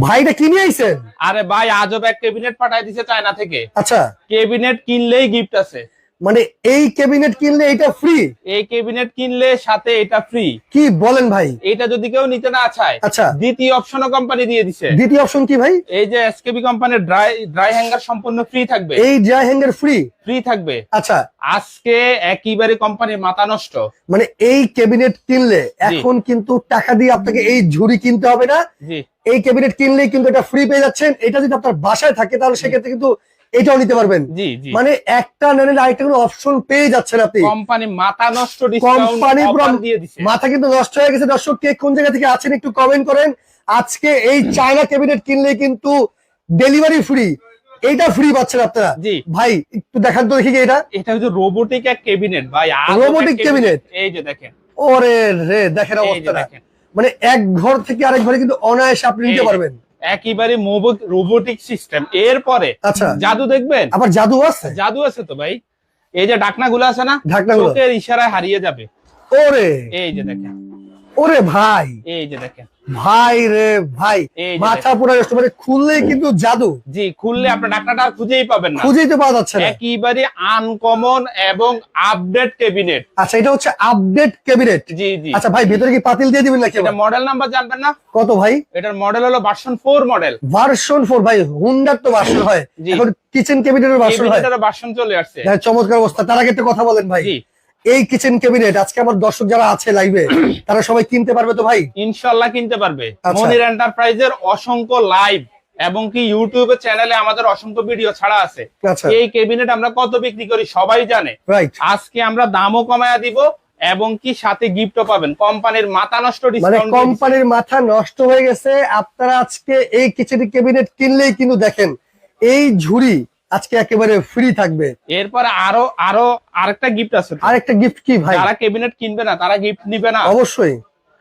ভাইটা কিনে আইছেন? আরে ভাই আজব এক কেবিনেট পাঠাই দিছে চায়না থেকে। আচ্ছা। কেবিনেট কিনলেই গিফট আছে। মানে এই ক্যাবিনেট কিনলে এটা ফ্রি এই ক্যাবিনেট কিনলে সাথে এটা ফ্রি কি বলেন ভাই? এটা যদি কেউ নিতে না চায় আচ্ছা। দ্বিতীয় অপশনও কোম্পানি দিয়ে দিছে। দ্বিতীয় অপশন কি ভাই? এই যে এসকেবি কোম্পানির ড্রাই ড্রাই হ্যাঙ্গার সম্পূর্ণ ফ্রি থাকবে। এই ড্রাই হ্যাঙ্গার ফ্রি ফ্রি থাকবে। আচ্ছা। আজকে একেবারে কোম্পানির মাথা নষ্ট। মানে এই ক্যাবিনেট কিনলে এখন কিন্তু টাকা দিয়ে আপনাকে এই ঝুড়ি কিনতে হবে না। জি। এই ক্যাবিনেট কিনলেই কিন্তু এটা ফ্রি পেয়ে যাচ্ছেন। এটা যদি আপনার বাসায় থাকে তাহলে সেক্ষেত্রে কিন্তু এটাও নিতে পারবেন। মানে একটা না নিলে আরেকটা কোনো অপশন পেয়ে যাচ্ছেন আপনি। কোম্পানি মাথা নষ্ট কোম্পানি মাথা কিন্তু নষ্ট হয়ে গেছে। দর্শক কে কোন জায়গা থেকে আছেন একটু কমেন্ট করেন। আজকে এই চায়না ক্যাবিনেট কিনলে কিন্তু ডেলিভারি ফ্রি এইটা ফ্রি পাচ্ছেন আপনারা। জি। ভাই একটু দেখান তো দেখি কি এটা। এটা হচ্ছে রোবোটিক এক ক্যাবিনেট ভাই। এক Robotic এই যে দেখেন। ওরে রে দেখেন অবস্থাটা মানে এক ঘর থেকে আরেক ঘরে কিন্তু অনায়াসে আপনি নিতে পারবেন। একেবারে রোবোটিক সিস্টেম এরপরে আচ্ছা। জাদু দেখবেন? আবার জাদু আছে? জাদু আছে তো ভাই? এই যে ডাকনা গুলো আছে না? চোখের ইশারায় হারিয়ে যাবে। ওরে। এই যে দেখেন। ওরে ভাই। এই যে দেখেন। ভাই রে ভাই মাথা পুরো মানে খুললেই কিন্তু জাদু। জি খুললে আপনার ডাক্তারটা খুঁজেই পাবেন না। খুঁজেই তো পাওয়া যাচ্ছে না। একেবারে আনকমন এবং আপডেট ক্যাবিনেট আচ্ছা এটা হচ্ছে আপডেট ক্যাবিনেট জি জি। আচ্ছা ভাই ভেতরে কি পাতিল দিয়ে দিবেন নাকি এটা মডেল নাম্বার জানবেন না? কত ভাই? এটার মডেল হলো version four model version four ভাই হুন্ডার তো ভার্সন হয়। এখন কিচেন ক্যাবিনেটের ভার্সন হয়। ভার্সন চলে আসছে। হ্যাঁ, চমৎকার অবস্থা। তার আগে একটা কথা বলেন ভাই। জি। এই কিচেন ক্যাবিনেট আজকে আমার দর্শক যারা আছে লাইভে তারা সবাই কিনতে পারবে তো ভাই? ইনশাল্লাহ কিনতে পারবে। আচ্ছা। মনির এন্টারপ্রাইজের অসংখ্য লাইভ এবং কি ইউটিউবে চ্যানেলে আমাদের অসংখ্য ভিডিও ছাড়া আছে। আচ্ছা। এই ক্যাবিনেট আমরা কত বিক্রি করি সবাই জানে। আজকে আমরা দামও কমায়া দিব এবং কি সাথে গিফটও পাবেন। কোম্পানির মাথা নষ্ট মানে ডিসকাউন্ট কোম্পানির মাথা নষ্ট হয়ে গেছে। আপনারা আজকে এই কিচেন ক্যাবিনেট কিনলেই কিন্তু দেখেন এই ঝুড়ি আজকে একেবারে ফ্রি থাকবে। এরপরে আরও আরও আরেকটা গিফট আছে আরেকটা গিফট কি ভাই? যারা ক্যাবিনেট কিনবে না তারা গিফট নিবে না। অবশ্যই।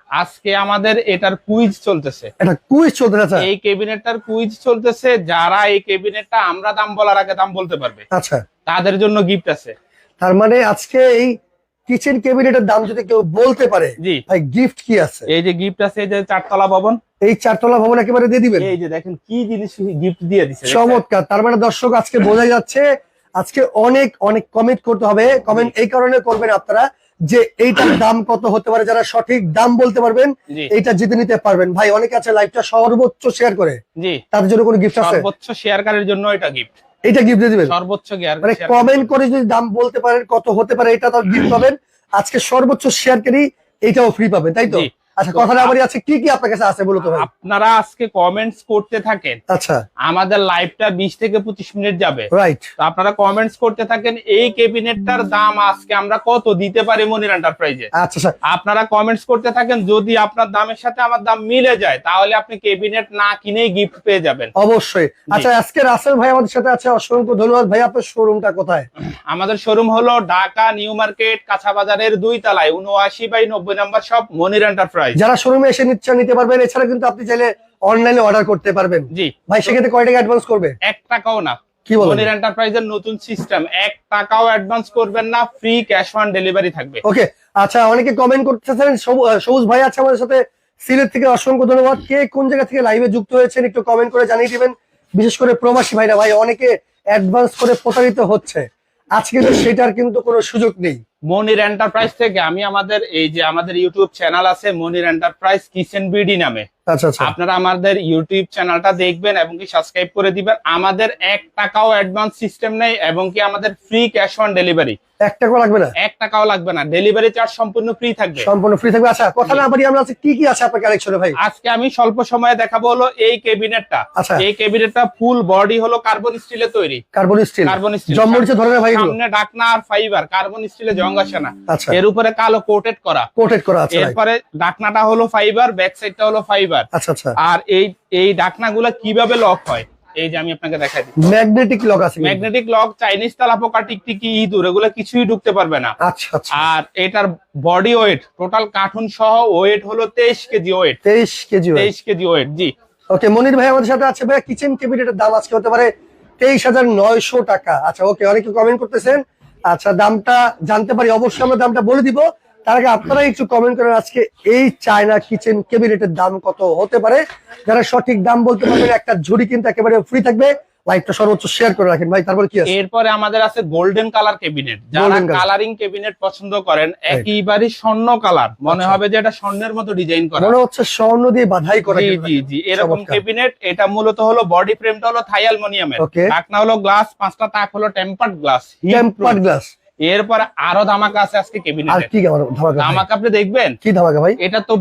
আজকে আমাদের এটার কুইজ চলতেছে। এটা কুইজ চলতে আছে। এই ক্যাবিনেটটার কুইজ চলতেছে যারা এই ক্যাবিনেটটা আমরা দাম বলার আগে দাম বলতে পারবে। আচ্ছা। তাদের জন্য গিফট আছে। তার মানে আজকে এই কিচেন ক্যাবিনেটের দাম যদি কেউ বলতে পারে ভাই গিফট কি আছে? এই যে গিফট আছে এই যে চারতলা ভবন। এই চারতলা ভবন একেবারে দিয়ে দিবেন? এই যে দেখেন কি জিনিস গিফট দিয়ে দিছে চমৎকার। তার মানে দর্শক আজকে বোঝা যাচ্ছে আজকে অনেক অনেক কমেন্ট করতে হবে। কমেন্ট এই কারণে করবেন আপনারা যে এইটার দাম কত হতে পারে যারা সঠিক দাম বলতে পারবেন জি। এইটা জিতে নিতে পারবেন। ভাই অনেকে আছে লাইভটা সর্বোচ্চ শেয়ার করে। জি। তাদের জন্য কোনো গিফট আছে? সর্বোচ্চ শেয়ারকারের জন্য এটা গিফট এইটা গিফট দিয়ে দিবেন। সর্বোচ্চ গিয়ার মানে কমেন্ট করে যদি দাম বলতে পারেন কত হতে পারে এটা তো গিফট পাবেন। আজকে সর্বোচ্চ শেয়ার করি এটাও ফ্রি পাবেন তাই তো। আচ্ছা কথাটা আমারই আছে কি কি আপনার কাছে আছে বলতো ভাই? আপনারা আজকে কমেন্টস করতে থাকেন আচ্ছা। আমাদের লাইভটা বিশ থেকে পঁচিশ মিনিট যাবে। রাইট তো আপনারা কমেন্টস করতে থাকেন এই ক্যাবিনেটটার দাম আজকে আমরা কত দিতে পারি মনির এন্টারপ্রাইজে আচ্ছা স্যার। আপনারা কমেন্টস করতে থাকেন যদি আপনার দামের সাথে আমার দাম মিলে যায় তাহলে আপনি ক্যাবিনেট না কিনেই গিফট পেয়ে যাবেন। অবশ্যই। আচ্ছা আজকে রাসেল ভাই আমাদের সাথে আছে অসংখ্য ধন্যবাদ ভাই আপনার শোরুমটা কোথায়? আমাদের শোরুম হলো ঢাকা নিউ মার্কেট কাঁচা বাজারের দুই তলায় উনআশি বাই নব্বই নাম্বার সব মনির এন্টারপ্রাইজ যারা শোরুমে এসে নিচ্ছে নিতে পারবেন। এছাড়া কিন্তু আপনি চাইলে অনলাইনে অর্ডার করতে পারবেন। জি। ভাই সেক্ষেত্রে কয় টাকা অ্যাডভান্স করবে? এক টাকাও না। কি বলেন? এন্টারপ্রাইজের নতুন সিস্টেম এক টাকাও অ্যাডভান্স করবেন না ফ্রি ক্যাশ অন ডেলিভারি থাকবে। ওকে আচ্ছা অনেকে কমেন্ট করতেছেন সবু- সবুজ ভাই আছে আমাদের সাথে। সিলেট থেকে অসংখ্য ধন্যবাদ। কে কোন জায়গা থেকে লাইভে যুক্ত হয়েছেন একটু কমেন্ট করে জানিয়ে দিবেন। বিশেষ করে প্রবাসী ভাইরা ভাই অনেকে অ্যাডভান্স করে প্রতারিত হচ্ছে। আজকে সেটার কিন্তু কোনো সুযোগ নেই। মনির এন্টারপ্রাইজ থেকে আমি আমাদের এই যে আমাদের ইউটিউব চ্যানেল আছে মনির এন্টারপ্রাইজ কিচেন বিডি নামে। আচ্ছা আচ্ছা। আপনারা আমাদের ইউটিউব চ্যানেলটা দেখবেন এবং কি সাবস্ক্রাইব করে দিবেন। আমাদের এক টাকাও অ্যাডভান্স সিস্টেম নেই এবং কি আমাদের ফ্রি ক্যাশ অন ডেলিভারি এক টাকা লাগবে না? এক টাকাও লাগবে না। ডেলিভারি চার্জ সম্পূর্ণ ফ্রি থাকবে। সম্পূর্ণ ফ্রি থাকবে। আচ্ছা কথা না বাড়ি আমরা কি কি আছে আপনার কালেকশনে ভাই? আজকে আমি স্বল্প সময়ে দেখাবো হলো এই ক্যাবিনেটটা এই ক্যাবিনেটটা ফুল বডি হলো কার্বন স্টিলে তৈরি। কার্বন স্টিল কার্বন স্টিল জম্মরিচে ভাই? সামনে ডাকনা আর ফাইবার কার্বন স্টিলে জং আসে না। আচ্ছা। এর উপরে কালো কোটেড করা। কোটেড করা আছে এরপরে ডাকনাটা হলো ফাইবার ব্যাক সাইডটা হলো ফাইবার আচ্ছা আচ্ছা। আর এই এই ডাকনাগুলো কীভাবে লক হয়? এই যে আমি আপনাকে দেখাই দিই ম্যাগনেটিক লক আছে ম্যাগনেটিক লক চাইনিজ তালাপোকা টিকটিকি ইঁদুর এগুলো কিছুই ঢুকতে পারবে না। আচ্ছা আচ্ছা। আর এটার বডি ওয়েট টোটাল কার্টুন সহ ওয়েট হলো তেইশ কেজি ওয়েট তেইশ কেজি তেইশ কেজি ওয়েট জি। ওকে মনির ভাই আমাদের সাথে আছে ভাই কিচেন ক্যাবিনেটের দাম আজকে হতে পারে তেইশ হাজার নয়শো টাকা। আচ্ছা ওকে অনেকে কমেন্ট করতেছেন আচ্ছা দামটা জানতে পারি, অবশ্যই আমরা দামটা বলে দিব। তার আগে আপনারা একটু কমেন্ট করেন আজকে এই চায়না কিচেন ক্যাবিনেটের দাম কত হতে পারে। যারা সঠিক দাম বলতে পারবেন, একটা ঝুড়ি কিন্তু একেবারে ফ্রি থাকবে। লাইভটা সর্বোচ্চ শেয়ার করে রাখেন ভাই তারপর কি আছে? এরপরে আমাদের আছে গোল্ডেন কালার ক্যাবিনেট যারা কালারিং ক্যাবিনেট পছন্দ করেন একেবারে স্বর্ণ কালার মনে আচ্ছা। হবে যে এটা স্বর্ণের মতো ডিজাইন করা। মনে হচ্ছে স্বর্ণ দিয়ে বাধাই করা জি জি জি এরকম। ক্যাবিনেট এটা মূলত হলো বডি ফ্রেমটা হলো থাই অ্যালুমিনিয়ামের. ঢাকনা হলো গ্লাস পাঁচটা তাক হলো টেম্পার্ড গ্লাস টেম্পার গ্লাস এরপরে আরও ধামাকা আছে আজকে আর ক্যাবিনেটে কি ধামাকা ধামাকা আপনি দেখবেন? কি ধামাকা ভাই? এটা তো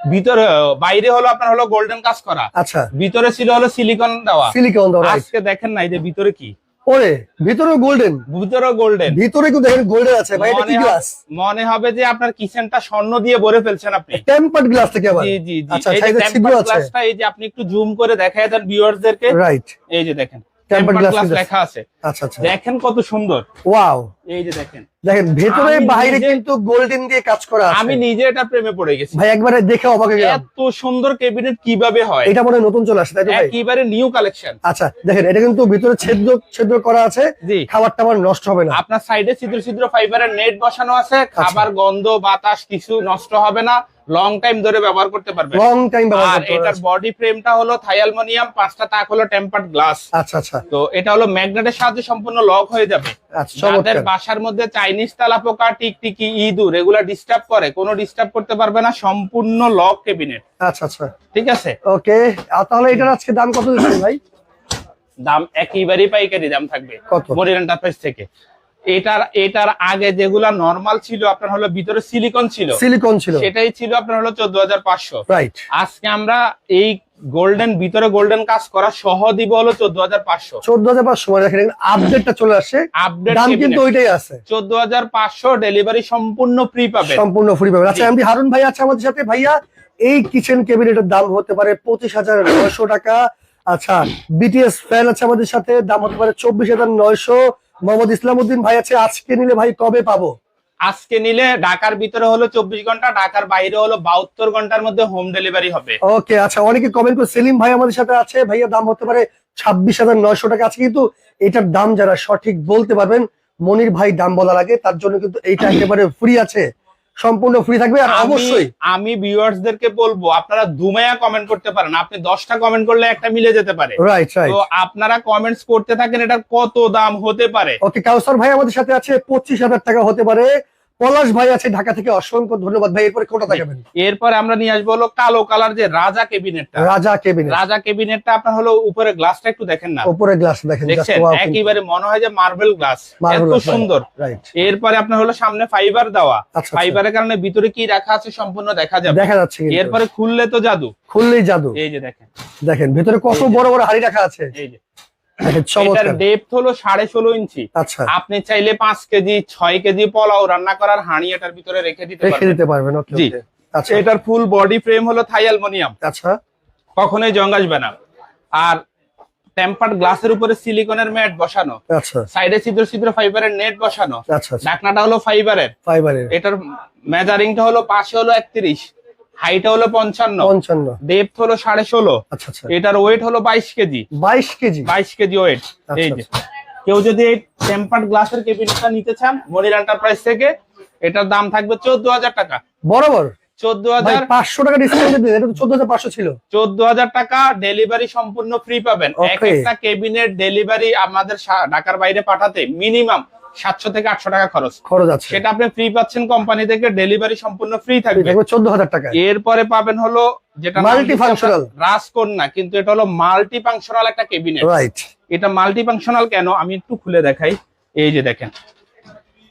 ভিতরে বাইরে হলো আপনার হলো গোল্ডেন কাজ করা। আচ্ছা। ভিতরে ছিল হলো সিলিকন দেওয়া। সিলিকন দাও রাইট আজকে দেখেন না এই যে ভিতরে কি? ওরে ভিতরে গোল্ডেন ভিতরে গোল্ডেন ভিতরে কিন্তু দেখেন গোল্ডেন আছে ভাই এটা কি গ্লাস মনে হবে যে আপনার কিচেনটা স্বর্ণ দিয়ে ভরে ফেলছেন আপনি। টেম্পার্ড গ্লাস থেকে আবার? জি জি আচ্ছা এই যে সাইডে ছিদ্র আছে। glassটা এই যে আপনি একটু জুম করে দেখায় দেন ভিউয়ারদেরকে রাইট এই যে দেখেন। গ্লাস। লেখা আছে। আচ্ছা আচ্ছা। দেখেন কত সুন্দর। ওয়াও এই যে দেখেন। দেখেন ভেতরে বাইরে কিন্তু গোল্ডেন দিয়ে কাজ করা আছে। আমি নিজে এটা প্রেমে পড়ে গেছি। ভাই একবারে দেখে অবাক হয়ে গেলাম। এত সুন্দর ক্যাবিনেট কীভাবে হয়? এটা মনে নতুন চলে আসছে তাই তো ভাই? একেবারে নিউ কালেকশন আচ্ছা দেখেন এটা কিন্তু ভিতরে ছিদ্র ছিদ্র করা আছে। খাবার টাবার নষ্ট হবে না। আপনার সাইডে ছিদ্র ছিদ্র ফাইবারের নেট বসানো আছে। আচ্ছা। খাবার গন্ধ বাতাস কিছু নষ্ট হবে না। লং টাইম ধরে ব্যবহার করতে পারবেন লং টাইম আর এটার বডি ফ্রেমটা হলো থাই অ্যালুমিনিয়াম পাঁচটা তাক হলো টেম্পার্ড গ্লাস আচ্ছা আচ্ছা। তো এটা হলো ম্যাগনেটের সাহায্যে সম্পূর্ণ লক হয়ে যাবে। আচ্ছা যাদের বাসার মধ্যে চাইনিজ তালা পোকা টিকটিকি ইঁদুর এগুলা ডিস্টার্ব করে কোনো ডিস্টার্ব করতে পারবে না সম্পূর্ণ লক কেবিনেট আচ্ছা আচ্ছা। ঠিক আছে? ওকে তাহলে এটার আজকে দাম কত ভাই? দাম একেবারেই পাইকারি দাম থাকবে কত? মরির এন্টারপ্রাইজ থেকে। এটার এটার আগে যেগুলা নর্মাল ছিল আপনার হলো ভিতরে সিলিকন ছিল। সিলিকন ছিল। সেটাই ছিল আপনার হলো চোদ্দ হাজার পাঁচশো। রাইট আজকে আমরা এই গোল্ডেন ভিতরে গোল্ডেন কাজ করা সহ দিব হলো চোদ্দ হাজার পাঁচশো। চোদ্দ হাজার পাঁচশো মানে দেখেন আপডেটটা চলে আসছে আপডেট দাম কিন্তু ওইটাই আছে। চোদ্দ হাজার পাঁচশো ডেলিভারি সম্পূর্ণ ফ্রি পাবেন। সম্পূর্ণ ফ্রি পাবেন। আচ্ছা। এমডি হারুন ভাই আছে আমাদের সাথে। ভাইয়া এই কিচেন ক্যাবিনেটের দাম হতে পারে পঁচিশ হাজার নয়শো টাকা। আচ্ছা বিটিএস ফ্যান আছে আমাদের সাথে। দাম হতে পারে চব্বিশ হাজার নয়শো। মোহাম্মদ ইসলাম উদ্দিন ভাই আছে আজকে নিলে ভাই কবে পাবো? আজকে নিলে ঢাকার ভিতরে হলো চব্বিশ ঘণ্টা ঢাকার বাইরে হলো বাহাত্তর ঘণ্টার মধ্যে হোম ডেলিভারি হবে। ওকে আচ্ছা অনেকে কমেন্ট করে সেলিম ভাই আমাদের সাথে আছে ভাইয়া দাম হতে পারে ছাব্বিশ হাজার নয়শো টাকা। আছে কিন্তু এটার দাম যারা সঠিক বলতে পারবেন মনির ভাই দাম বলার আগে তার জন্য কিন্তু এইটা একেবারে ফ্রি আছে। সম্পূর্ণ ফ্রি থাকবে আর অবশ্যই। আমি ভিউয়ার্সদেরকে বলব আপনারা দুমায়া কমেন্ট করতে পারেন। আপনি দশটা কমেন্ট করলে একটা মিলে যেতে পারে। রাইট রাইট তো আপনারা কমেন্টস করতে থাকেন এটার কত দাম হতে পারে? ওকে কাউসার ভাই আমাদের সাথে আছে পঁচিশ হাজার টাকা হতে পারে। পলাশ ভাই আছে ঢাকা থেকে অসংখ্য ধন্যবাদ ভাই এরপরে কোনটা দেখাবেন? এরপরে আমরা নিয়ে আসব হলো কালো কালার যে রাজা কেবিনেটটা রাজা কেবিনেট রাজা কেবিনেটটা আপনার হলো উপরে গ্লাসটা একটু দেখেন না। উপরে গ্লাস দেখেন একেবারে মনে হয় যে মার্বেল গ্লাস। এত সুন্দর। রাইট এরপরে আপনার হলো সামনে ফাইবার দেওয়া। আচ্ছা ফাইবারের কারণে ভিতরে কি রাখা আছে সম্পূর্ণ দেখা যাবে। দেখা যাচ্ছে এরপরে খুললে তো জাদু। খুললেই জাদু। এই যে দেখেন। দেখেন ভিতরে কত বড় বড় হাড়ি রাখা আছে। এই যে। এটার ডেপথ হলো সাড়ে ষোলো ইঞ্চি। আচ্ছা। আপনি চাইলে পাঁচ কেজি ছয় কেজি পোলাও রান্না করার হাঁড়ি এটার ভিতরে রেখে দিতে রেখে দিতে পারবেন জি। আচ্ছা। এটার ফুল বডি ফ্রেম হলো থাই অ্যালুমিনিয়াম। আচ্ছা। কখনোই জং আসবে না। আর টেম্পার্ড গ্লাসের উপরে সিলিকনের ম্যাট বসানো। সাইডে ছিদ্র ছিদ্র ফাইবারের নেট বসানো। আচ্ছা ঢাকনাটা হলো ফাইবারের ফাইবারের এটার মেজারিংটা হলো পাশে হলো একত্রিশ। হাইটটা হলো পঞ্চান্ন। পঞ্চান্ন। ডেপথ হলো সাড়ে ষোলো। আচ্ছা আচ্ছা। এটার ওয়েট হলো বাইশ কেজি। বাইশ কেজি? বাইশ কেজি ওয়েট আচ্ছা, এই যে। কেউ যদি এই টেম্পার্ড গ্লাসের কেবিনেটটা নিতে চান মনির এন্টারপ্রাইজ থেকে এটার দাম থাকবে চোদ্দ হাজার টাকা। বরাবর? চোদ্দ হাজার পাঁচশো টাকা ডিসকাউন্ট দিন এটা চোদ্দ হাজার পাঁচশো ছিল। চোদ্দ হাজার টাকা ডেলিভারি সম্পূর্ণ ফ্রি পাবেন। এক একটা কেবিনেট ডেলিভারি আমাদের ঢাকার বাইরে পাঠাতে মিনিমাম সাতশো থেকে আটশো টাকা খরচ। খরচ আছে। সেটা আপনি ফ্রি পাচ্ছেন কোম্পানি থেকে ডেলিভারি সম্পূর্ণ ফ্রি থাকবে। চোদ্দ হাজার টাকা এরপরে পাবেন হলো যেটা Multifunctional. রাজকন্যা কিন্তু এটা হলো মাল্টি ফাংশনাল একটা কেবিনেট রাইট এটা মাল্টি ফাংশনাল কেন? আমি একটু খুলে দেখাই। এই যে দেখেন।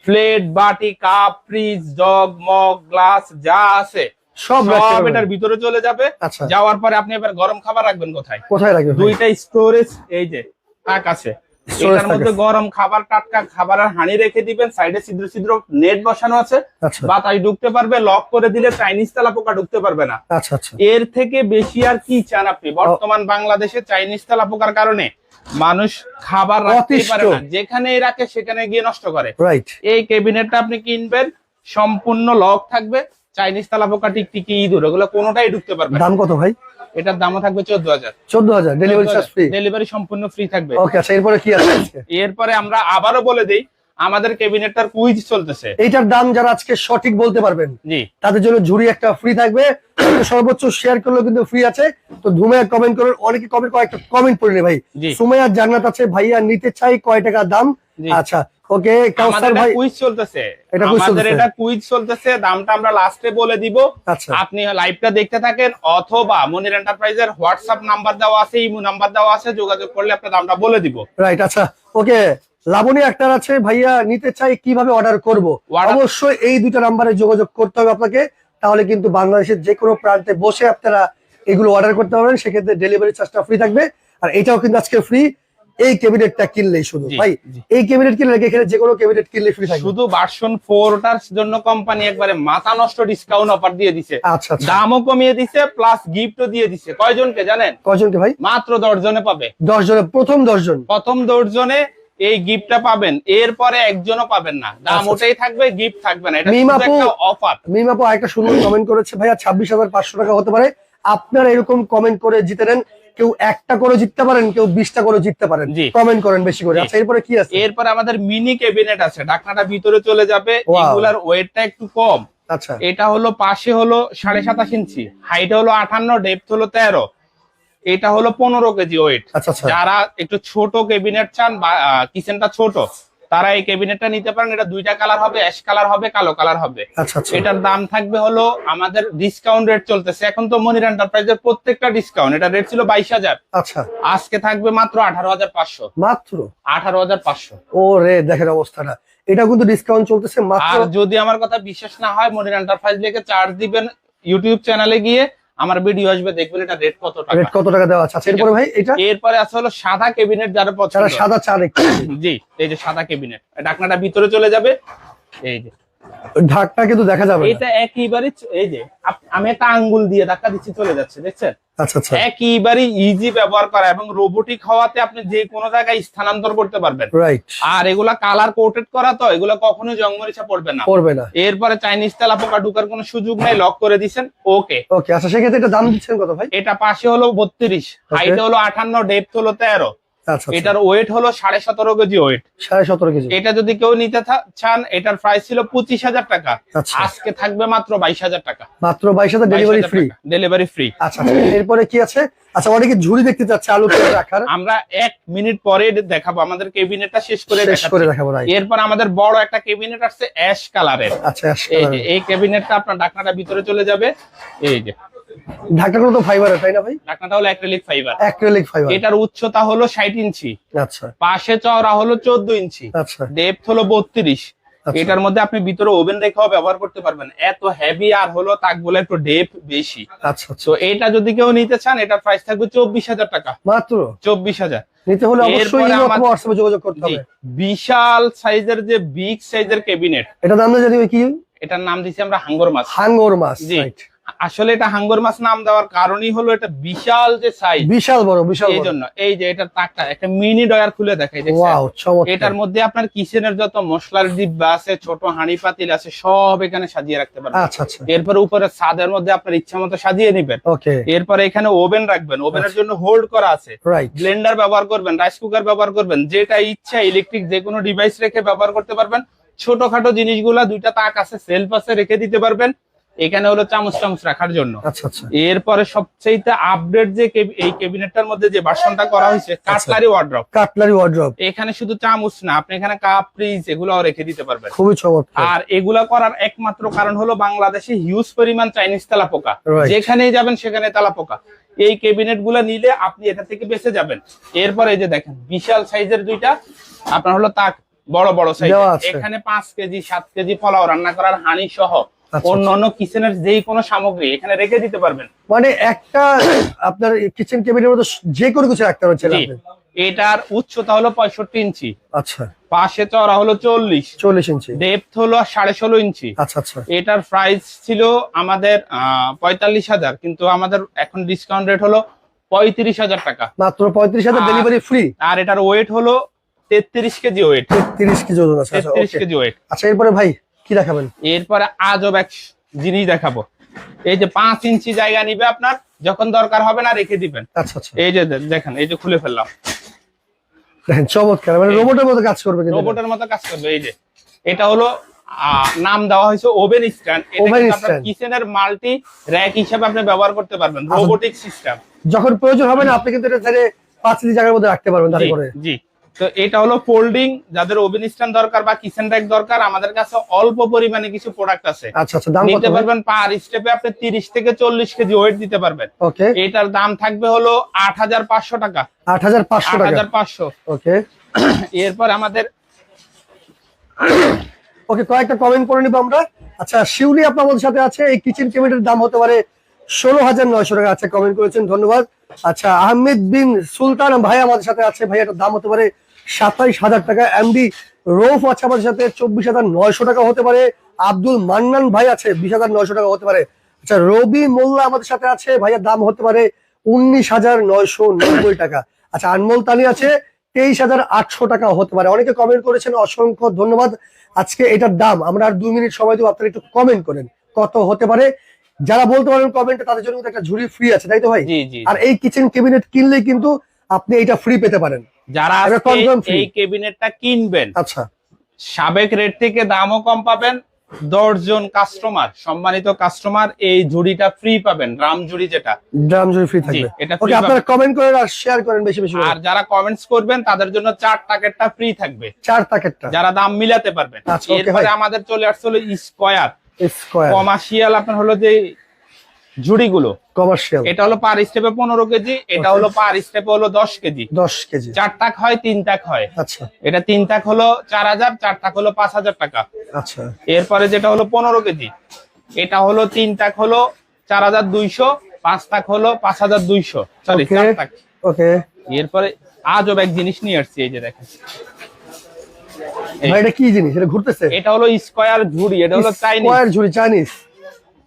প্লেট বাটি cup fridge jug mug glass যা আছে সব এটার ভিতরে চলে যাবে। আচ্ছা। যাওয়ার পরে আপনি এবার গরম খাবার রাখবেন কোথায়? কোথায় রাখবে ভাই? দুইটা স্টোরেজ এই যে তাক আছে। এটার মধ্যে গরম খাবার টাটকা খাবারের হাঁড়ি রেখে দিবেন। সাইডে ছিদ্র ছিদ্র নেট বসানো আছে। আচ্ছা। বাতাস ঢুকতে পারবে লক করে দিলে চাইনিজ তেলা পোকা ঢুকতে পারবে না। আচ্ছা আচ্ছা। এর থেকে বেশি আর কি চান আপনি? বর্তমান বাংলাদেশে চাইনিজ তেলা পোকার কারণে মানুষ খাবার রাখতেই পারে না। যেখানে রাখে সেখানে গিয়ে নষ্ট করে। এই ক্যাবিনেটটা আপনি কিনবেন সম্পূর্ণ লক থাকবে। চাইনিজ তেলা পোকা টিকটিকি ইঁদুর এগুলো কোনোটাই ঢুকতে পারবে দাম কত ভাই? এটার দামও থাকবে চোদ্দ হাজার। চোদ্দ হাজার ডেলিভারি চার্জ ফ্রি ডেলিভারি সম্পূর্ণ ফ্রি থাকবে। ওকে আচ্ছা এরপরে কি আছে এরপরে আমরা আবারও বলে দেই আমাদের ক্যাবিনেটটার কুইজ চলতেছে। এইটার দাম যারা আজকে সঠিক বলতে পারবেন জি। তাদের জন্য ঝুড়ি একটা ফ্রি থাকবে। সর্বোচ্চ শেয়ার করলেও কিন্তু ফ্রি আছে। তো ধুমে কমেন্ট করুন অনেকে কমেন্ট কয়েকটা কমেন্ট করে ভাই। জি। সুমাইয়া জান্নাত আছে ভাইয়া নিতে চাই কয় টাকা দাম? আচ্ছা ওকে কাউসার ভাই কুইজ চলতেছে। এটা আমাদের চলতেছে। এটা কুইজ চলতেছে দামটা আমরা লাস্টে বলে দিব। আচ্ছা। আপনি লাইভটা দেখতে থাকেন অথবা মনির এন্টারপ্রাইজের হোয়াটসঅ্যাপ নাম্বার দেওয়া আছে ইমো নাম্বার দেওয়া আছে যোগাযোগ করলে আপনার দামটা বলে দিব। রাইট আচ্ছা। ওকে লাবণী আক্তার আছে ভাইয়া নিতে চাই কীভাবে অর্ডার করব? অবশ্যই এই দুটো নাম্বারে যোগাযোগ করতে হবে আপনাকে তাহলে কিন্তু বাংলাদেশের যে কোনো প্রান্তে বসে আপনারা এগুলো অর্ডার করতে পারবেন সেক্ষেত্রে ডেলিভারি চার্জটা ফ্রি থাকবে। আর এটাও কিন্তু আজকে ফ্রি এই ক্যাবিনেটটা কিনলেই শুধু ভাই। এই ক্যাবিনেট কিনলে এখানে যে কোনো ক্যাবিনেট কিনলে ফ্রি থাকবে। শুধু ভার্সন ফোরটার জন্য কোম্পানি একবারে মাথা নষ্ট ডিসকাউন্ট অফার দিয়ে দিছে। আচ্ছা আচ্ছা। দামও কমিয়ে দিছে প্লাস গিফটও দিয়ে দিছে। কয়জনকে জানেন? কজনকে ভাই? মাত্র দশ জনে পাবে। দশ জনের প্রথম দশ জন প্রথম দশ জনে এই গিফটটা পাবেন। এরপরে একজনও পাবেন না। দাম আচ্ছা, ওটাই থাকবে গিফট থাকবে না। এটা শুধু একটা অফার মিমাপু একটা সুন্দর কমেন্ট করেছে ভাইয়া ছাব্বিশ হাজার পাঁচশো টাকা হতে পারে। আপনারা এরকম কমেন্ট করে জিতে নেন। কেউ একটা করে জিততে পারেন কেউ বিশটা করে জিততে পারেন। কমেন্ট করেন বেশি করে। আচ্ছা এরপরে কি আছে? এরপরে আমাদের মিনি ক্যাবিনেট আছে। ঢাকনাটা ভিতরে চলে যাবে। এগুলার ওয়েটটা একটু কম। আচ্ছা। এটা হলো পাশে হলো সাড়ে সাতাশ ইঞ্চি। হাইট হলো আঠান্ন ডেপথ হলো তেরো। এটা হলো পনেরো কেজি ওয়েট আচ্ছা আচ্ছা। যারা একটু ছোট কেবিনেট চান বা কিচেনটা ছোট তারা এই ক্যাবিনেটটা নিতে পারেন এটা দুইটা কালার হবে অ্যাশ কালার হবে কালো কালার হবে। আচ্ছা আচ্ছা। এটার দাম থাকবে হলো আমাদের ডিসকাউন্ট রেট চলতেছে। এখন তো মনির এন্টারপ্রাইজের প্রত্যেকটা ডিসকাউন্ট এটা রেট ছিল বাইশ হাজার। আচ্ছা। আজকে থাকবে মাত্র আঠারো হাজার পাঁচশো। মাত্র? আঠারো হাজার পাঁচশো। ও রে দেখেন অবস্থাটা। এটা কিন্তু ডিসকাউন্ট চলতেছে মাত্র আর যদি আমার কথা বিশ্বাস না হয় মনির এন্টারপ্রাইজ লিখে চার্জ দিবেন ইউটিউব চ্যানেলে গিয়ে আমার ভিডিও আসবে দেখবেন এটা রেট কত টাকা। রেট কত টাকা দেওয়া আছে? আচ্ছা এরপরে ভাই এটা? এরপরে আছে হলো সাদা ক্যাবিনেট যারা পছন্দ। সাদা চার জি এই যে সাদা ক্যাবিনেট ঢাকনাটা ভিতরে চলে যাবে। এই যে। ঢাকটা কিন্তু দেখা যাবে এটা একইবারে এই যে আমি একটা আঙ্গুল দিয়ে ধাক্কা দিচ্ছি চলে যাচ্ছে দেখছেন? আচ্ছা আচ্ছা। একইবারে ইজি ব্যবহার করা এবং রোবোটিক হওয়াতে আপনি যে কোনো জায়গায় স্থানান্তর করতে পারবেন। রাইট আর এগুলা কালার কোটেড করা তো এগুলা কখনোই জঙ্গমরিচা পড়বে না। পড়বে না। এরপরে চাইনিজ তেলা পোকা ঢুকার কোনো সুযোগ নেই লক করে দিছেন ওকে ওকে আচ্ছা সেক্ষেত্রে এটা দাম দিচ্ছেন কত ভাই? এটা পাশে হলো বত্রিশ হাইট হলো আঠান্ন ডেপথ হলো তেরো। আচ্ছা আচ্ছা এটার ওয়েট হলো সাড়ে সতেরো কেজি ওয়েট সাড়ে সতেরো কেজি। এটা যদি কেউ নিতে চান এটার প্রাইস ছিল পঁচিশ হাজার টাকা। আচ্ছা। আজকে থাকবে মাত্র বাইশ হাজার টাকা। মাত্র বাইশ হাজার ডেলিভারি ফ্রি ডেলিভারি ফ্রি আচ্ছা আচ্ছা, এরপরে কি আছে? আচ্ছা অনেকে ঝুড়ি দেখতে চাচ্ছে আলু রাখার। আমরা এক মিনিট পরে দেখাবো। আমাদের কেবিনেটটা শেষ করে শেষ করে দেখাবো এরপর আমাদের বড় একটা কেবিনেট আসছে অ্যাশ কালারের আচ্ছা আচ্ছা এই কেবিনেটটা আপনার ঢাকনাটা ভিতরে চলে যাবে। এই যে। ঢাকাগুলো তো ফাইবারের তাই না ভাই? ঢাকনাটা হলো অ্যাক্রিলিক ফাইবার অ্যাক্রিলিক ফাইবার এটার উচ্চতা হলো ষাট ইঞ্চি। আচ্ছা। পাশে চওড়া হলো চোদ্দ ইঞ্চি। আচ্ছা। ডেপথ হলো বত্রিশ। আচ্ছা। এটার মধ্যে আপনি ভিতরে ওভেন রেখেও ব্যবহার করতে পারবেন। এত হেভি আর হলো তাক বলে একটু ডেপ বেশি। আচ্ছা আচ্ছা। তো এটা যদি কেউ নিতে চান এটার প্রাইস থাকবে চব্বিশ হাজার টাকা। মাত্র? চব্বিশ হাজার। নিতে হলে অবশ্যই হোয়াটসঅ্যাপে যোগাযোগ করতে হবে। বিশাল সাইজের যে বিগ সাইজের ক্যাবিনেট এটা দাম জানি কি? এটার নাম দিছি আমরা হাঙ্গর মাছ। হাঙ্গর মাছ রাইট আসলে এটা হাঙ্গর মাছ নাম দেওয়ার কারণই হলো এটা বিশাল যে সাইজ বিশাল বড় বিশাল এই জন্য এই যে এটা তাকটা একটা মিনি ডয়ার খুলে দেখাই এটার মধ্যে আপনার কিচেনের যত মশলার ডিব্বা আছে ছোট হাঁড়ি পাতিল আছে সব এখানে সাজিয়ে রাখতে পারবেন। আচ্ছা আচ্ছা। এরপরে উপরে ছাদের মধ্যে আপনার ইচ্ছা মতো সাজিয়ে নিবেন। ওকে। এরপরে এখানে ওভেন রাখবেন। ওভেনের জন্য হোল্ড করা আছে। রাইট ব্লেন্ডার ব্যবহার করবেন রাইস কুকার ব্যবহার করবেন যেটা ইচ্ছা ইলেকট্রিক যে কোনো ডিভাইস রেখে ব্যবহার করতে পারবেন। ছোটখাটো জিনিসগুলা দুইটা তাক আছে সেলফ আছে রেখে দিতে পারবেন। এখানে হলো চামচ চামচ রাখার জন্য। আচ্ছা আচ্ছা। এরপরে সবচেয়ে আপডেট যে এই ক্যাবিনেটটার মধ্যে যে বাসনটা করা হয়েছে আচ্ছা। কাটলারি ওয়ার্ড্রপ কাটলারি ওয়ার্ড্রপ এখানে শুধু চামচ না আপনি এখানে কাপ ফ্রিজ এগুলাও রেখে দিতে পারবেন। খুবই চমৎকার। আর এগুলা করার একমাত্র কারণ হলো বাংলাদেশে হিউজ পরিমাণ চাইনিজ তেলা পোকা Right. যেখানেই যাবেন সেখানে তেলা পোকা এই ক্যাবিনেটগুলা নিলে আপনি এটা থেকে বেঁচে যাবেন। এরপরে এই যে দেখেন বিশাল সাইজের দুইটা আপনার হলো তাক বড় বড় সাইজ এখানে পাঁচ কেজি সাত কেজি পোলাও রান্না করার হানি সহ। অন্যান্য কিচেনের যেই কোনো সামগ্রী এখানে রেখে দিতে পারবেন। মানে একটা আপনার কিচেন কেবিনের মতো যে কোনো কিছু রাখতে পারছেন এটার উচ্চতা হলো পঁয়ষট্টি ইঞ্চি। আচ্ছা। পাশে চওড়া হলো চল্লিশ। চল্লিশ ইঞ্চি। ডেপথ হলো সাড়ে ষোলো ইঞ্চি। আচ্ছা আচ্ছা। এটার প্রাইস ছিল আমাদের পঁয়তাল্লিশ হাজার কিন্তু আমাদের এখন ডিসকাউন্ট রেট হলো পঁয়ত্রিশ হাজার টাকা। মাত্র পঁয়ত্রিশ হাজার ডেলিভারি ফ্রি আর এটার ওয়েট হলো তেত্রিশ কেজি ওয়েট তিরিশ কেজি ওজন আচ্ছা তেত্রিশ। কেজি ওয়েট আচ্ছা এরপরে ভাই কি দেখাবেন? এরপরে আজব এক জিনিস দেখাবো। এই যে পাঁচ ইঞ্চি জায়গা নিবে আপনার যখন দরকার হবে না রেখে দিবেন। আচ্ছা আচ্ছা। এই যে দেখেন এই যে খুলে ফেললাম। দেখেন চমৎকার। মানে রোবটের মতো কাজ করবে কিন্তু রোবটের মতো কাজ করবে এই যে। এটা হলো নাম দেওয়া হয়েছে ওভেন স্ট্যান্ড। stand। কিচেনের মাল্টি র্যাক হিসেবে আপনি ব্যবহার করতে পারবেন আচ্ছা। Robotic system. যখন প্রয়োজন হবে না আপনি কিন্তু এটা ছেড়ে পাঁচ জায়গার মধ্যে রাখতে পারবেন করে জি। তো এটা হলো ফোল্ডিং যাদের ওভেন স্ট্যান্ড দরকার বা কিচেন র্যাক দরকার আমাদের কাছে অল্প পরিমাণে কিছু প্রোডাক্ট আছে। আচ্ছা আচ্ছা দাম নিতে পারবেন পার স্টেপে আপনি তিরিশ থেকে চল্লিশ কেজি ওয়েট দিতে পারবেন। ওকে। এটার দাম থাকবে হলো আট হাজার পাঁচশো টাকা। আট হাজার পাঁচশো আট টাকা হাজার পাঁচশো। ওকে। এরপর আমাদের ওকে কয়েকটা কমেন্ট করে নিবো আমরা। আচ্ছা শিউলি আপু আমাদের সাথে আছে এই কিচেন ক্যাবিনেটের দাম হতে পারে ষোলো হাজার নয়শো টাকা আচ্ছা কমেন্ট করেছেন ধন্যবাদ। আচ্ছা আহমেদ বিন সুলতান ভাই আমাদের সাথে আছে ভাই এটার দাম হতে পারে সাতাইশ হাজার টাকা এমডি রৌফ আছে আমাদের সাথে চব্বিশ হাজার নয়শো টাকা হতে পারে। আব্দুল মান্নান ভাই আছে বিশ হাজার নয়শো টাকা হতে পারে। আচ্ছা রবি মোল্লা আমাদের সাথে আছে ভাইয়ের দাম হতে পারে উনিশ হাজার নয়শো নব্বই টাকা। আচ্ছা আনমোল তালি আছে তেইশ হাজার আটশো টাকা হতে পারে। অনেকে কমেন্ট করেছেন অসংখ্য ধন্যবাদ। আজকে এটার দাম আমরা আর দুই মিনিট সময় দেবো আপনারা একটু কমেন্ট করেন কত হতে পারে। যারা বলতে পারেন কমেন্টে তাদের জন্য একটা ঝুড়ি ফ্রি আছে তাই তো ভাই? আর এই কিচেন ক্যাবিনেট কিনলে কিন্তু আপনি এটা ফ্রি পেতে পারেন। যারা। এই কেবিনেটটা কিনবেন আচ্ছা। সাবেক রেট থেকে দামও কম পাবেন দশ জন কাস্টমার সম্মানিত কাস্টমার এই ঝুড়িটা ফ্রি পাবেন রাম ঝুড়ি যেটা। ড্রাম ঝুড়ি ফ্রি থাকবে। এটা ওকে আপনারা কমেন্ট করেন আর শেয়ার করেন বেশি বেশি আর যারা কমেন্টস করবেন তাদের জন্য চার টাকেরটা ফ্রি থাকবে। চার প্যাকেটটা যারা দাম মিলাতে পারবেন। আচ্ছা, এরপরে আমাদের চলে আসছে হলো স্কোয়ার স্কোয়ার কমার্শিয়াল আপনার হলো যে ঝুড়িগুলো। কমার্শিয়াল এটা হলো পার স্টেপে পনেরো কেজি এটা. হলো পার স্টেপে হলো দশ কেজি। দশ কেজি। চার টাক হয় তিন টাক হয়। আচ্ছা। এটা তিন টাক হলো চার হাজার চার টাক হলো পাঁচ হাজার টাকা। আচ্ছা। এরপরে যেটা হলো পনেরো কেজি এটা হলো তিন টাক হলো চার হাজার দুইশো পাঁচ টাক হলো পাঁচ হাজার দুইশো। সরি ওকে চার টাক ওকে এরপরে আজব এক জিনিস নিয়ে আসছি এই যে দেখেন। এটা কি জিনিস? এটা ঘুরতেছে? এটা হলো স্কোয়ার ঝুড়ি এটা হলো চাইনিজ স্কোয়ার ঝুড়ি চাইনিজ।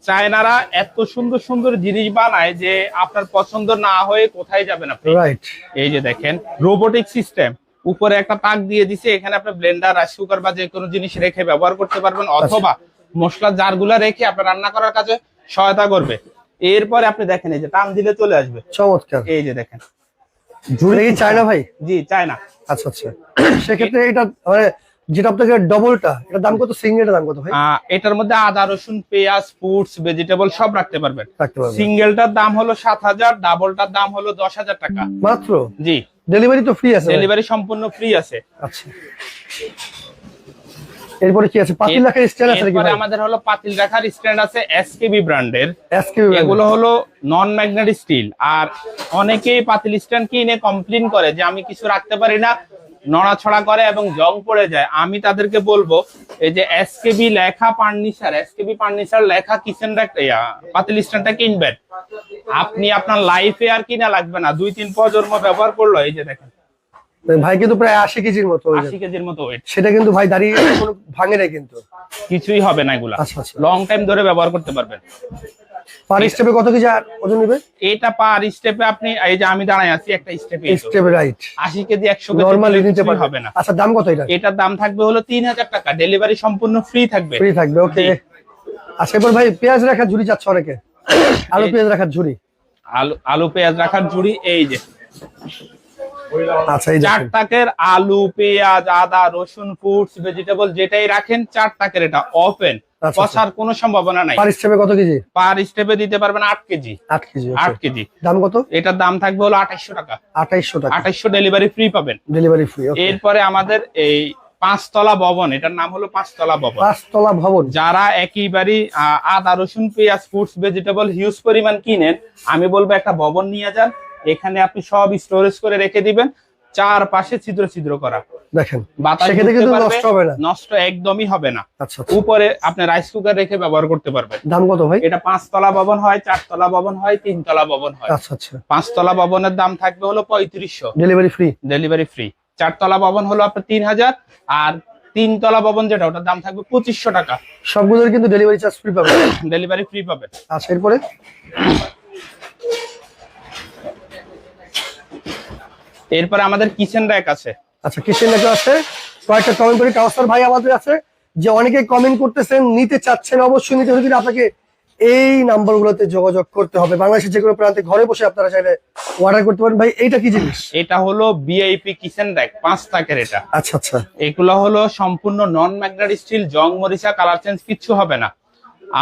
চায়নারা এত সুন্দর সুন্দর জিনিস বানায় যে আপনার পছন্দ না হয়ে কোথায় যাবেন আপনি? রাইট এই যে দেখেন রোবোটিক সিস্টেম উপরে একটা তাক দিয়ে দিছে এখানে আপনি ব্লেন্ডার রাইস কুকার বা যে কোনো জিনিস রেখে ব্যবহার করতে পারবেন অথবা মশলা জারগুলা রেখে আপনার রান্না করার কাজে সহায়তা করবে। এরপরে আপনি দেখেন এই যে টান দিলে চলে আসবে। চমৎকার। এই যে দেখেন। ঝুড়ি চায়না ভাই? জি চায়না। আচ্ছা আচ্ছা। সেক্ষেত্রে এটা মানে যেটা আপনাকে ডবলটা এটার দাম কত? সিঙ্গেলটার দাম কত ভাই? এটার মধ্যে আদা রসুন পেঁয়াজ ফ্রুটস ভেজিটেবল সব রাখতে পারবেন। সিঙ্গেলটার দাম হলো সাত হাজার ডাবলটার দাম হলো দশ হাজার টাকা। মাত্র? জি। ডেলিভারি তো ফ্রি আছে ডেলিভারি সম্পূর্ণ ফ্রি আছে। আচ্ছা। এরপরে কি আছে? পাতিল রাখার স্ট্যান্ড আছে নাকি এরপরে আমাদের হলো পাতিল রাখার স্ট্যান্ড আছে এসকেবি ব্র্যান্ডের এসকিউ এগুলো হলো নন ম্যাগনেটিক স্টিল আর অনেকেই পাতিল স্ট্যান্ড কিনে কমপ্লেন করে যে আমি কিছু রাখতে পারি না। নড়াছড়া করে এবং জং পড়ে যায়। আমি তাদেরকে বলব এই যে এসকেবি লেখা ফার্নিচার এসকেবি ফার্নিচার লেখা কিচেন পাতিল স্ট্যান্ডটা কিনবেন। আপনি আপনার লাইফে আর কিনা লাগবে না। দুই তিন প্রজন্ম ব্যবহার করল এই যে দেখেন। ভাই কিন্তু প্রায় আশি কেজির মতো আশি কেজির মতো ওয়েট সেটা কিন্তু ভাই দাঁড়িয়ে ভাঙে নাই কিন্তু। কিছুই হবে না এগুলা। আচ্ছা আচ্ছা। লং টাইম ধরে ব্যবহার করতে পারবেন। পার স্টেপে কত আর ওজন নেবে? এটা পার স্টেপে আপনি এই যে আমি দাঁড়ায় আছি একটা স্টেপে স্টেপে রাইট। আশি কেজি একশো কেজি নরমালি নিতে পারবে। হবে না। আচ্ছা দাম কত এটা এটার দাম থাকবে হলো তিন হাজার টাকা। ডেলিভারি সম্পূর্ণ ফ্রি থাকবে। ফ্রি থাকবে ওকে। আচ্ছা এবার ভাই পেঁয়াজ রাখার ঝুড়ি চাচ্ছে অনেকে? আলু পেঁয়াজ রাখার ঝুড়ি? আলু আলু পেঁয়াজ রাখার ঝুড়ি এই যে। আচ্ছা চার টাকের আলু পেঁয়াজ আদা রসুন ফ্রুটস ভেজিটেবল যেটাই রাখেন চার টাকের এটা ওপেন আচ্ছা। পচার কোনো সম্ভাবনা নাই। পার স্টেপে কত কেজি? পার স্টেপে দিতে পারবেন আট কেজি। আট কেজি আট কেজি। দাম কত? এটার দাম থাকবে হলো আঠাইশশো টাকা। আঠাইশশো টাকা। আঠাইশশো ডেলিভারি ফ্রি পাবেন। ডেলিভারি ফ্রি এরপরে আমাদের এই পাঁচতলা ভবন এটার নাম হলো পাঁচতলা ভবন। পাঁচতলা ভবন। যারা একইবারই আদা রসুন পেঁয়াজ ফ্রুটস ভেজিটেবল হিউজ পরিমাণ কিনেন আমি বলব একটা ভবন নিয়ে যান। এখানে আপনি সব স্টোরেজ করে রেখে দিবেন। চার পাশে ছিদ্র ছিদ্র করা। দেখেন সেক্ষেত্রে কিন্তু নষ্ট হবে না। নষ্ট একদমই হবে না। আচ্ছা আচ্ছা। উপরে আপনি রাইস কুকার রেখে ব্যবহার করতে পারবেন। দাম কত ভাই? এটা পাঁচতলা ভবন হয় চারতলা ভবন হয় তিনতলা ভবন হয়। আচ্ছা আচ্ছা। পাঁচতলা ভবনের দাম থাকবে হলো পঁয়ত্রিশশো। ডেলিভারি ফ্রি ডেলিভারি ফ্রি চারতলা ভবন হলো আপনার তিন হাজার আর তিনতলা ভবন যেটা ওটার দাম থাকবে পঁচিশশো টাকা। সবগুলোর কিন্তু ডেলিভারি চার্জ ফ্রি পাবেন। ডেলিভারি ফ্রি পাবেন। আচ্ছা এরপরে? এরপরে আমাদের কিচেন র্যাক আছে। আচ্ছা কিচেন লেখা আছে? কয়েকটা কমেন্ট করি। কাউসার ভাই আমাদের আছে যে অনেকে কমেন্ট করতেছেন নিতে চাচ্ছেন অবশ্যই নিতে হলে কিন্তু আপনাকে এই নাম্বারগুলোতে যোগাযোগ করতে হবে। বাংলাদেশের যে কোনো প্রান্তে ঘরে বসে আপনারা চাইলে অর্ডার করতে পারেন। ভাই এইটা কি জিনিস? এটা হলো বিআইপি কিচেন র্যাক পাঁচ তাকের এটা। আচ্ছা আচ্ছা। এগুলো হলো সম্পূর্ণ নন ম্যাগনেট স্টিল জং মরিচা কালার চেঞ্জ কিচ্ছু হবে না।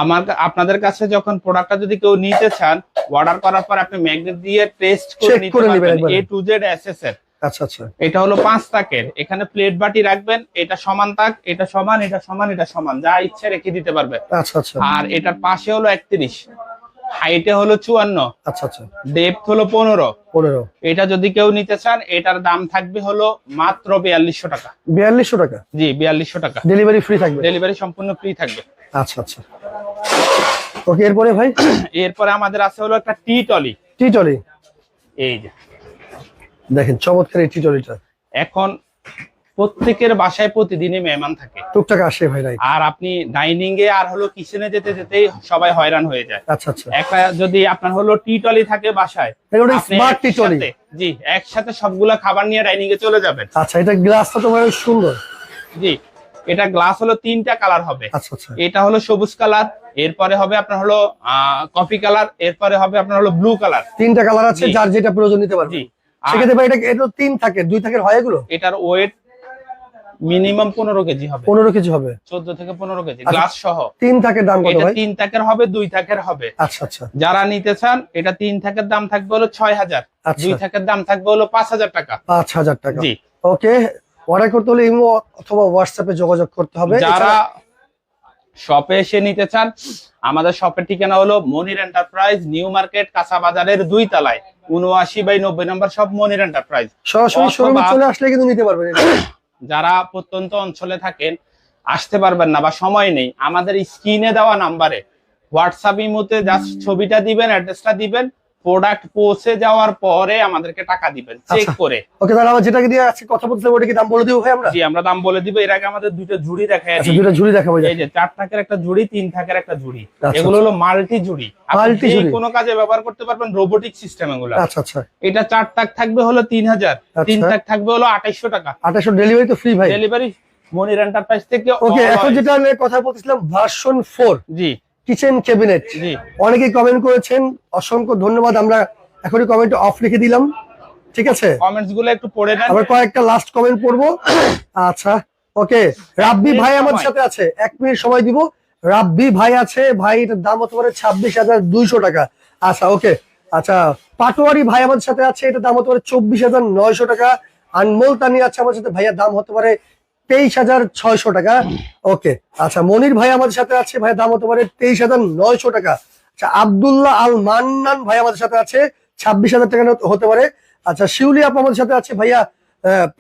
আমার আপনাদের কাছে যখন প্রোডাক্টটা যদি কেউ নিতে চান অর্ডার করার পর আপনি ম্যাগনেট দিয়ে টেস্ট করে নিতে পারবেন এ টু জেড এসএসএর আচ্ছা আচ্ছা। এটা হলো পাঁচ তাকের। এখানে প্লেট বাটি রাখবেন এটা সমান তাক এটা সমান এটা সমান এটা সমান। যা ইচ্ছে রেখে দিতে পারবে। আচ্ছা আচ্ছা। আর এটার পাশে হলো একত্রিশ। হাইটে হলো চুয়ান্ন। আচ্ছা আচ্ছা। ডেপথ হলো পনেরো। পনেরো। এটা যদি কেউ নিতে চান এটার দাম থাকবে হলো মাত্র বিয়াল্লিশশো টাকা। বিয়াল্লিশশো টাকা? জি বিয়াল্লিশশো টাকা। ডেলিভারি ফ্রি থাকবে? ডেলিভারি সম্পূর্ণ ফ্রি থাকবে। আচ্ছা আচ্ছা। ওকে এরপরে ভাই? এরপরে আমাদের আছে হলো একটা টি টলি টি টলি এই যে। দেখেন চমৎকার এই টি টলিটা এখন প্রত্যেকের বাসায় প্রতিদিনই মেহমান থাকে। টুকটাক আসে ভাই রাইট আর আপনি ডাইনিং এ আর হলো কিচেনে যেতে যেতেই সবাই হয়রান হয়ে যায়। আচ্ছা আচ্ছা। একটা যদি আপনার হলো টি টলি থাকে বাসায় স্মার্ট টি টলি জি একসাথে সবগুলা খাবার নিয়ে ডাইনিং এ চলে যাবেন। আচ্ছা এটা গ্লাসটা তো ভাই সুন্দর। জি এটা গ্লাস হলো তিনটা কালার হবে। আচ্ছা আচ্ছা। এটা হলো সবুজ কালার এরপরে হবে আপনার হলো কফি কালার এরপরে হবে আপনার হলো ব্লু কালার তিনটা কালার আছে যার যেটা প্রয়োজন নিতে পারবে। জি। আর সেক্ষেত্রে ভাই এটা এটা তিন থাকে দুই থাকের হয় এগুলো? এটার ওয়েট মিনিমাম পনেরো কেজি হবে। পনেরো কেজি হবে। চোদ্দ থেকে পনেরো কেজি আচ্ছা। গ্লাস সহ। তিন থাকের দাম কত ভাই? তিন থাকের হবে দুই থাকের হবে। আচ্ছা আচ্ছা। যারা নিতে চান এটা তিন থাকের দাম থাকবে হলো ছয় হাজার। আচ্ছা। দুই থাকের দাম থাকবে হলো পাঁচ হাজার টাকা। পাঁচ হাজার টাকা। জি। ওকে অর্ডার করতে হলে ইমো অথবা হোয়াটসঅ্যাপে যোগাযোগ করতে হবে। যারা শপে এসে নিতে চান আমাদের শপের ঠিকানা হলো মনির এন্টারপ্রাইজ নিউ মার্কেট কাঁচা বাজারের দুই তলায় উনআশি বাই নব্বই নম্বর সব মনির এন্টারপ্রাইজ সরাসরি শোরুমে চলে আসলে কিন্তু নিতে পারবেন যারা প্রত্যন্ত অঞ্চলে থাকেন আসতে পারবেন না বা সময় নেই আমাদের স্ক্রিনে দেওয়া নাম্বারে হোয়াটসঅ্যাপ ইমোতে জাস্ট ছবিটা দিবেন অ্যাড্রেসটা দিবেন প্রোডাক্ট পৌঁছে যাওয়ার পরে আমাদেরকে টাকা দিবেন। চেক আচ্ছা। করে। ওকে তাহলে আমার যেটাকে দিয়ে আজকে কথা বলতে ওটা কি দাম বলে দিব ভাই আমরা? জি আমরা দাম বলে দিব। এর আগে আমাদের দুটো ঝুড়ি দেখা আচ্ছা দুটো ঝুড়ি দেখাবো এই যে চার থাকের একটা ঝুড়ি তিন থাকের একটা ঝুড়ি। আচ্ছা। এগুলো হলো মাল্টি ঝুড়ি। Multi যে ঝুড়ি। কোনো কাজে ব্যবহার করতে পারবেন রোবোটিক সিস্টেম এগুলো। আচ্ছা আচ্ছা। এটা চার তাক থাকবে হলো তিন হাজার। তিন আচ্ছা। তাক থাকবে হলো আঠাইশশো টাকা। আঠাশশো ডেলিভারি তো ফ্রি ভাই। ডেলিভারি মনির এন্টারপ্রাইজ থেকে ওকে এখন যেটা নিয়ে কথা বলতেছিলাম ভার্সন ফোর জি। Kitchen cabinet. অনেকেই কমেন্ট করেছেন অসংখ্য ধন্যবাদ আমরা এখনই কমেন্ট অফ লিখে দিলাম। ঠিক আছে? কমেন্টসগুলো একটু পড়ে নেন। আবার কয়েকটা লাস্ট কমেন্ট পড়ব। আচ্ছা ওকে রাব্বি ভাই আমার সাথে আছে এক মিনিট সময় দিব। রাব্বি ভাই আছে ভাই এটার দাম হতে পারে ছাব্বিশ হাজার দুইশো টাকা। আচ্ছা ওকে আচ্ছা পাটোয়ারি ভাই আমার সাথে আছে এটার দাম হতে পারে চব্বিশ হাজার নয়শো টাকা। আনমোল তানি আছে আমার সাথে ভাইয়ার দাম হতে পারে তেইশ হাজার ছয়শো টাকা। ওকে আচ্ছা মনির ভাই আমাদের সাথে আছে, ভাইয়ের দাম হতে পারে তেইশ হাজার নয়শো টাকা। আচ্ছা আব্দুল্লাহ আল মান্নান ভাই আমাদের সাথে আছে, ছাব্বিশ হাজার টাকা হতে পারে। আচ্ছা শিউলি আপু আমাদের সাথে আছে, ভাইয়া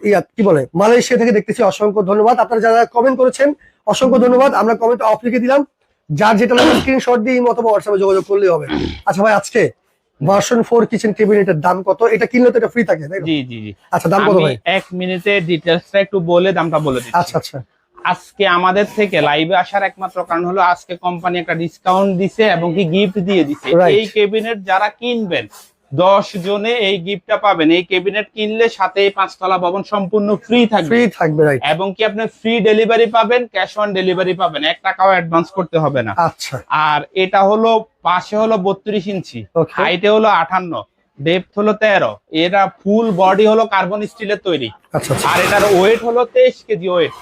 ইয়া, কি বলে, মালয়েশিয়া থেকে দেখতেছি, অসংখ্য ধন্যবাদ। আপনারা যারা কমেন্ট করেছেন, অসংখ্য ধন্যবাদ। আমরা কমেন্ট অফ লিখে দিলাম। যার যেটা স্ক্রিনশট দিয়ে অথবা হোয়াটসঅ্যাপে যোগাযোগ করলেই হবে। আচ্ছা ভাই, আজকে ভার্সন ফোর কিচেন কেবিনেটের দাম কত? এটা কিনলে তো এটা ফ্রি থাকে জি জি জি। আচ্ছা দাম কত ভাই? এক মিনিটে ডিটেলসটা একটু বলে দামটা বলে দিচ্ছি। আচ্ছা আচ্ছা। আজকে আমাদের থেকে লাইভে আসার একমাত্র কারণ হলো আজকে কোম্পানি একটা ডিসকাউন্ট দিছে এবং কি গিফট দিয়ে দিছে। এই ক্যাবিনেট যারা কিনবেন দশ জনে এই গিফটটা পাবেন। এই ক্যাবিনেট কিনলে সাথে পাঁচতলা ভবন সম্পূর্ণ ফ্রি থাকবে। ফ্রি থাকবে এবং কি আপনি ফ্রি ডেলিভারি পাবেন ক্যাশ অন ডেলিভারি পাবেন। এক টাকাও অ্যাডভান্স করতে হবে না। আচ্ছা। আর এটা হলো পাশে হলো বত্রিশ ইঞ্চি। হাইটে হলো আঠান্ন ডেপথ হলো তেরো। এটা ফুল বডি হলো কার্বন স্টিলের তৈরি। আচ্ছা আচ্ছা। আর এটার ওয়েট হলো তেইশ কেজি ওয়েট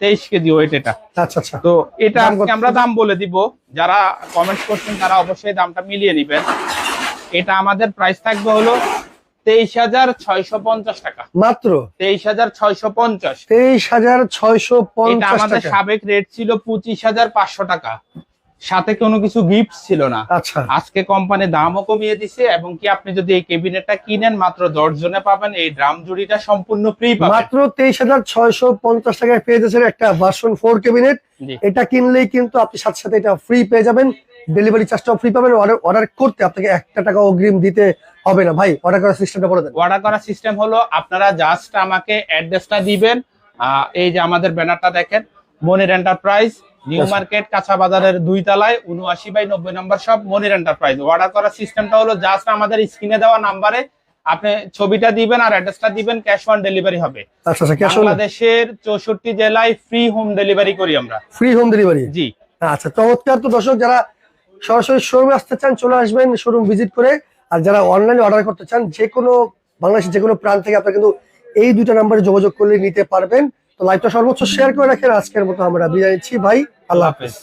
তেইশ কেজি ওয়েট এটা। আচ্ছা আচ্ছা। তো এটা? আমরা দাম বলে দিব। যারা কমেন্ট করছেন তারা অবশ্যই দামটা মিলিয়ে নিবেন। এটা আমাদের প্রাইস থাকবে হলো তেইশ হাজার ছয়শো পঞ্চাশ টাকা। মাত্র? তেইশ হাজার ছয়শো পঞ্চাশ। তেইশ হাজার ছয়শো পঞ্চাশ আমাদের সাবেক রেট ছিল পঁচিশ হাজার পাঁচশো টাকা। সাথে কোনো কিছু গিফট ছিল না। আচ্ছা। আজকে কোম্পানি দামও কমিয়ে দিছে এবং কি আপনি যদি এই কেবিনেটটা কিনেন মাত্র দশ জনে পাবেন এই ড্রাম জুড়িটা সম্পূর্ণ ফ্রি পাবেন। মাত্র তেইশ হাজার ছয়শো পঞ্চাশ টাকায় পেয়ে যাচ্ছেন একটা ভার্সন ফোর ক্যাবিনেট এটা কিনলেই কিন্তু আপনি সাথে সাথে এটা ফ্রি পেয়ে যাবেন। ডেলিভারি চার্জটাও ফ্রি পাবেন। অর্ডার অর্ডার করতে আপনাকে একটা টাকা অগ্রিম দিতে হবে না। ভাই অর্ডার করার সিস্টেমটা বলে দেন। অর্ডার করার সিস্টেম হলো আপনারা জাস্ট আমাকে অ্যাড্রেসটা দিবেন। আহ, এই যে আমাদের ব্যানারটা দেখেন মনির এন্টারপ্রাইজ নিউ মার্কেট কাঁচা বাজারের দুই তলায় উনআশি বাই নব্বই নম্বর সব মনির এন্টারপ্রাইজ অর্ডার করার সিস্টেমটা হলো জাস্ট আমাদের স্ক্রিনে দেওয়া নাম্বারে আপনি ছবিটা দিবেন আর অ্যাড্রেসটা দিবেন ক্যাশ অন ডেলিভারি হবে। আচ্ছা, আচ্ছা, বাংলাদেশের চৌষট্টি জেলায় ফ্রি হোম ডেলিভারি করি আমরা। ফ্রি হোম ডেলিভারি জি। আচ্ছা চমৎকার তো দর্শক যারা সরাসরি শোরুমে আসতে চান চলে আসবেন শোরুম ভিজিট করে। আর যারা অনলাইনে অর্ডার করতে চান যে কোনো বাংলাদেশের যে কোনো প্রান্ত থেকে আপনারা কিন্তু এই দুটো নাম্বারে যোগাযোগ করলে নিতে পারবেন। লাইভটা সর্বোচ্চ শেয়ার করে রাখেন। আজকের মতো আমরা বিদায় নিচ্ছি। ভাই আল্লাহ হাফেজ।